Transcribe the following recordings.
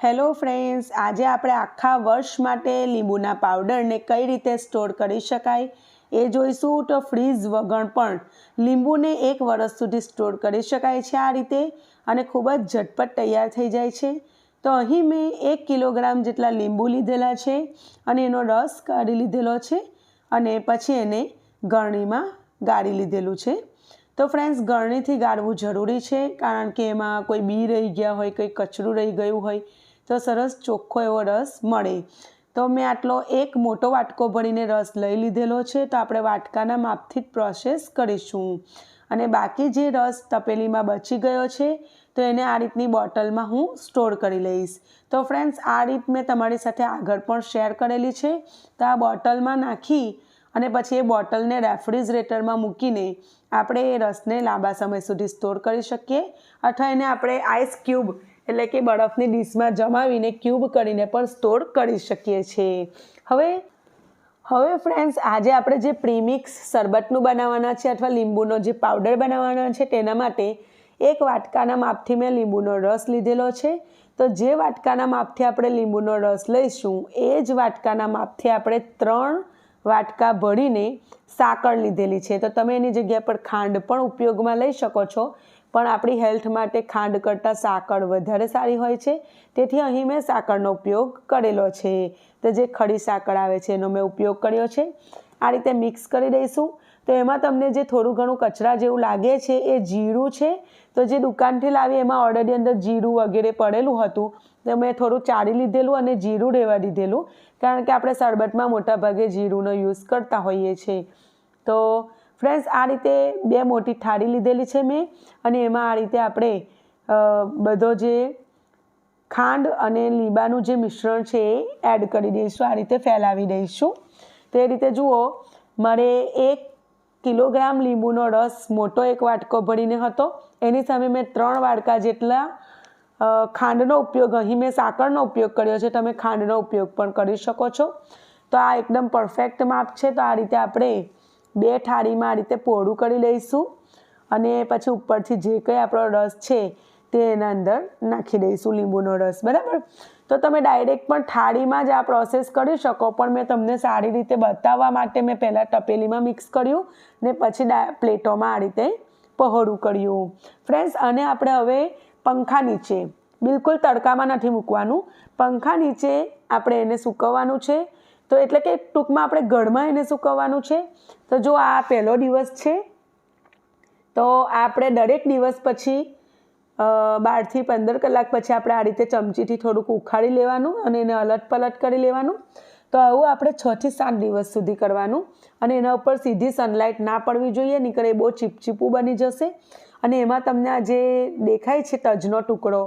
Hello friends, આજે આપણે આખા વર્ષ માટે લીંબુના પાવડરને કઈ રીતે સ્ટોર કરી શકાય એ જોઈશું. તો ફ્રીઝ વગર પણ લીંબુને એક વર્ષ સુધી સ્ટોર કરી શકાય છે આ રીતે અને ખૂબ જ ઝટપટ તૈયાર થઈ જાય છે. તો અહીં મેં એક કિલોગ્રામ જેટલા લીંબુ લીધેલા છે અને એનો રસ કાઢી લીધેલો છે અને પછી એને ગરણીમાં ગાળી લીધેલું છે. તો ફ્રેન્ડ્સ, ગરણીથી ગાળવું જરૂરી છે કારણ કે એમાં કોઈ બી રહી ગયા હોય, કંઈ કચરું રહી ગયું હોય તો સરસ ચોખ્ખો એવો રસ મળે. તો મેં આટલો એક મોટો વાટકો ભરીને રસ લઈ લીધેલો છે, તો આપણે વાટકાના માપથી જ પ્રોસેસ કરીશું. અને બાકી જે રસ તપેલીમાં બચી ગયો છે, તો એને આ રીતની બોટલમાં હું સ્ટોર કરી લઈશ. તો ફ્રેન્ડ્સ આ રીત મેં તમારી સાથે આગળ પણ શેર કરેલી છે. તો આ બોટલમાં નાખી અને પછી એ બોટલને રેફ્રિજરેટરમાં મૂકીને આપણે એ રસને લાંબા સમય સુધી સ્ટોર કરી શકીએ. અથવા એને આપણે આઈસ ક્યુબ એટલે કે બરફની ડીશમાં જમાવીને ક્યુબ કરીને પણ સ્ટોર કરી શકીએ છીએ. હવે હવે ફ્રેન્ડ્સ આજે આપણે જે પ્રીમિક્સ શરબતનું બનાવવાના છે અથવા લીંબુનો જે પાવડર બનાવવાના છે તેના માટે એક વાટકાના માપથી મેં લીંબુનો રસ લીધેલો છે. તો જે વાટકાના માપથી આપણે લીંબુનો રસ લઈશું, એ જ વાટકાના માપથી આપણે ત્રણ વાટકા ભરીને સાકર લીધેલી છે. તો તમે એની જગ્યા પર ખાંડ પણ ઉપયોગમાં લઈ શકો છો. પણ આપણી હેલ્થ માટે ખાંડ કરતાં સાકર વધારે સારી હોય છે. તેથી અહીં મેં સાકરનો ઉપયોગ કરેલો છે. તો જે ખડી સાકર આવે છે, એનો મેં ઉપયોગ કર્યો છે. આ રીતે મિક્સ કરી દઈશું. તો એમાં તમને જે થોડું ઘણું કચરા જેવું લાગે છે, એ જીરું છે. તો જે દુકાનથી લાવી એમાં ઓર્ડરની અંદર જીરું વગેરે પડેલું હતું, તો મેં થોડું ચાળી લીધેલું અને જીરું રહેવા દીધેલું. કારણ કે આપણે શરબતમાં મોટાભાગે જીરુંનો યુઝ કરતા હોઈએ છીએ. તો ફ્રેન્ડ્સ, આ રીતે બે મોટી થાળી લીધેલી છે મેં અને એમાં આ રીતે આપણે બધો જે ખાંડ અને લીંબાનું જે મિશ્રણ છે એ એડ કરી દઈશું, આ રીતે ફેલાવી દઈશું. તે રીતે જુઓ, મારે એક કિલોગ્રામ લીંબુનો રસ મોટો એક વાટકો ભરીને હતો. એની સામે મેં ત્રણ વાડકા જેટલા ખાંડનો ઉપયોગ, અહીં મેં સાકરનો ઉપયોગ કર્યો છે, તમે ખાંડનો ઉપયોગ પણ કરી શકો છો. તો આ એકદમ પરફેક્ટ માપ છે. તો આ રીતે આપણે બે થાળીમાં આ રીતે પહોળું કરી લઈશું અને પછી ઉપરથી જે કંઈ આપણો રસ છે તે એના અંદર નાખી દઈશું લીંબુનો રસ, બરાબર? તો તમે ડાયરેક્ટ પણ થાળીમાં જ આ પ્રોસેસ કરી શકો, પણ મેં તમને સારી રીતે બતાવવા માટે મેં પહેલાં તપેલીમાં મિક્સ કર્યું ને પછી પ્લેટોમાં આ રીતે પહોળું કર્યું. ફ્રેન્ડ્સ અને આપણે હવે પંખા નીચે, બિલકુલ તડકામાં નથી મૂકવાનું, પંખા નીચે આપણે એને સૂકવવાનું છે તો એટલે કે ટૂંકમાં આપણે ગળમાં એને સૂકવવાનું છે. તો જો આ પહેલો દિવસ છે, તો આપણે દરેક દિવસ પછી બારથી પંદર કલાક પછી આપણે આ રીતે ચમચીથી થોડુંક ઉખાડી લેવાનું અને એને અલટ પલટ કરી લેવાનું. તો આવું આપણે છથી સાત દિવસ સુધી કરવાનું અને એના ઉપર સીધી સનલાઇટ ના પડવી જોઈએ નીકળે બહુ ચીપચીપું બની જશે. અને એમાં તમને આ જે દેખાય છે તજનો ટુકડો,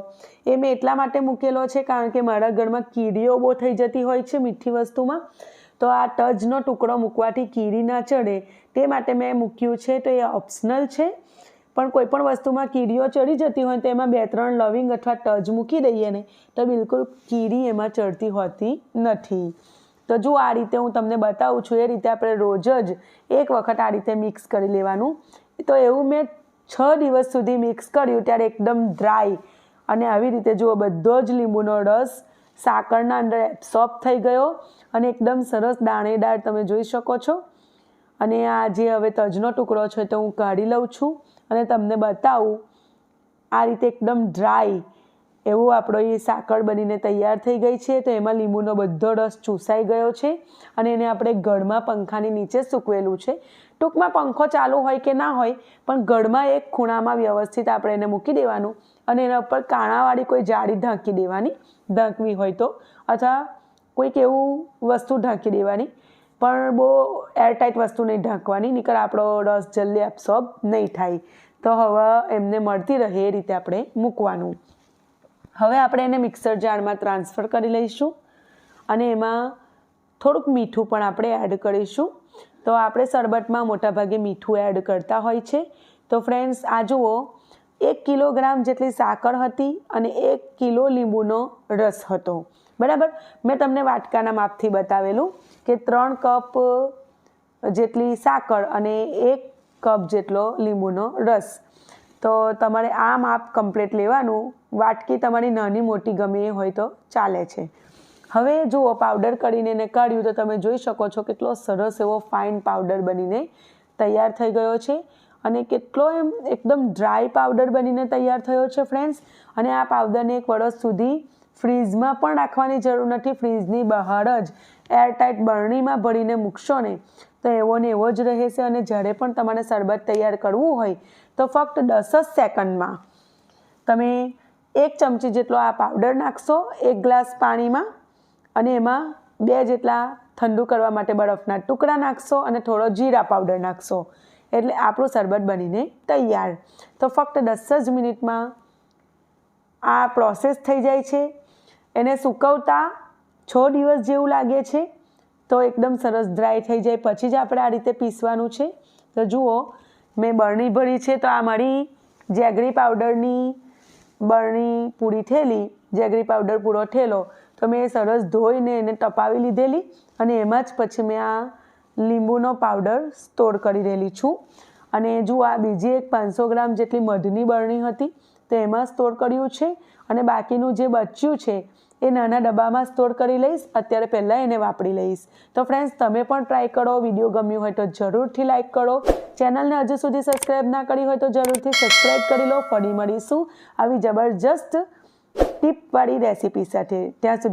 એ મેં એટલા માટે મૂકેલો છે કારણ કે મારા ઘરમાં કીડીઓ બહુ થઈ જતી હોય છે મીઠી વસ્તુમાં. તો આ તજનો ટુકડો મૂકવાથી કીડી ના ચડે, તે માટે મેં મૂક્યું છે તો એ ઓપ્શનલ છે. પણ કોઈપણ વસ્તુમાં કીડીઓ ચડી જતી હોય તો એમાં બે ત્રણ લવિંગ અથવા ટચ મૂકી દઈએ ને, તો બિલકુલ કીડી એમાં ચડતી હોતી નથી. તો જો આ રીતે હું તમને બતાવું છું, એ રીતે આપણે રોજ જ એક વખત આ રીતે મિક્સ કરી લેવાનું. તો એવું મેં છ દિવસ સુધી મિક્સ કર્યું ત્યારે એકદમ ડ્રાય અને આવી રીતે જુઓ, બધો જ લીંબુનો રસ સાકરના અંદર એબ્સોર્બ થઈ ગયો અને એકદમ સરસ દાણેદાર તમે જોઈ શકો છો. અને આ જે હવે તજનો ટુકડો છે તો હું કાઢી લઉં છું અને તમને બતાવું, આ રીતે એકદમ ડ્રાય એવો આપણો એ સાકર બનીને તૈયાર થઈ ગઈ છે, તો એમાં લીંબુનો બધો રસ ચૂસાઈ ગયો છે અને એને આપણે ગળમાં પંખાની નીચે સૂકવેલું છે. ટૂંકમાં પંખો ચાલુ હોય કે ના હોય, પણ ગળમાં એક ખૂણામાં વ્યવસ્થિત આપણે એને મૂકી દેવાનું અને એના ઉપર કાણાવાળી કોઈ જાળી ઢાંકી દેવાની, ઢાંકવી હોય તો, અથવા કોઈક એવું વસ્તુ ઢાંકી દેવાની, પણ બહુ એરટાઇટ વસ્તુ નહીં ઢાંકવાની, નીકળ આપણો રસ જલ્દી એબ્સોર્બ નહીં થાય. તો હવે એમને મળતી રહે એ રીતે આપણે મૂકવાનું. હવે આપણે એને મિક્સર જારમાં ટ્રાન્સફર કરી લઈશું અને એમાં થોડુંક મીઠું પણ આપણે એડ કરીશું. તો આપણે શરબતમાં મોટાભાગે મીઠું એડ કરતા હોય છે. તો ફ્રેન્ડ્સ, આ જુઓ, એક કિલોગ્રામ જેટલી સાકર હતી અને એક કિલો લીંબુનો રસ હતો. બરાબર? મેં તમને વાટકાના માપથી બતાવેલું કે ત્રણ કપ જેટલી સાકર અને એક કપ જેટલો લીંબુનો રસ. તો તમારે આ માપ કમ્પ્લીટ લેવાનું. વાટકી તમારી નાની મોટી ગમે એ હોય તો ચાલે છે. હવે જુઓ પાવડર કરીને એને કાઢ્યું તો તમે જોઈ શકો છો કેટલો સરસ એવો ફાઇન પાવડર બનીને તૈયાર થઈ ગયો છે અને કેટલો એમ એકદમ ડ્રાય પાવડર બનીને તૈયાર થયો છે ફ્રેન્ડ્સ અને આ પાવડરને એક વર્ષ સુધી ફ્રીઝમાં પણ રાખવાની જરૂર નથી. ફ્રીઝની બહાર જ એરટાઇટ બરણીમાં ભરીને મૂકશો ને તો એવો ને એવો જ રહેશે અને જ્યારે પણ તમારે શરબત તૈયાર કરવું હોય તો ફક્ત દસ જ સેકન્ડમાં. તમે એક ચમચી જેટલો આ પાવડર નાખશો, એક ગ્લાસ પાણીમાં અને એમાં બે જેટલા ઠંડુ કરવા માટે બરફના ટુકડા નાખશો અને થોડો જીરા પાવડર નાખશો. એટલે આપણું શરબત બનીને તૈયાર. તો ફક્ત દસ જ મિનિટમાં આ પ્રોસેસ થઈ જાય છે. એને સૂકવતા છ દિવસ જેવું લાગે છે. તો એકદમ સરસ ડ્રાય થઈ જાય. પછી જ આપણે આ રીતે પીસવાનું છે. તો જુઓ, મેં બરણી ભરી છે. તો આ મારી જેગરી પાવડરની બરણી પૂરી ઠેલી જેગરી પાવડર પૂરો ઠેલો તો મેં એ સરસ ધોઈને એને તપાવી લીધેલી અને એમાં જ પછી મેં આ લીંબુનો પાવડર સ્ટોર કરી રહેલી છું. અને જો આ બીજી એક પાંચસો ગ્રામ જેટલી મધની બરણી હતી, તો એમાં સ્ટોર કર્યું છે. અને બાકીનું જે બચ્યું છે એ નાના ડબ્બામાં સ્ટોર કરી લઈશ, અત્યારે પહેલાં એને વાપરી લઈશ. તો ફ્રેન્ડ્સ તમે પણ ટ્રાય કરો વીડિયો ગમ્યું હોય તો જરૂરથી લાઇક કરો. ચેનલને હજુ સુધી સબસ્ક્રાઈબ ના કરી હોય તો જરૂરથી સબસ્ક્રાઈબ કરી લો. ફરી મળીશું આવી જબરજસ્ત ટીપવાળી રેસીપી સાથે. ત્યાં સુધી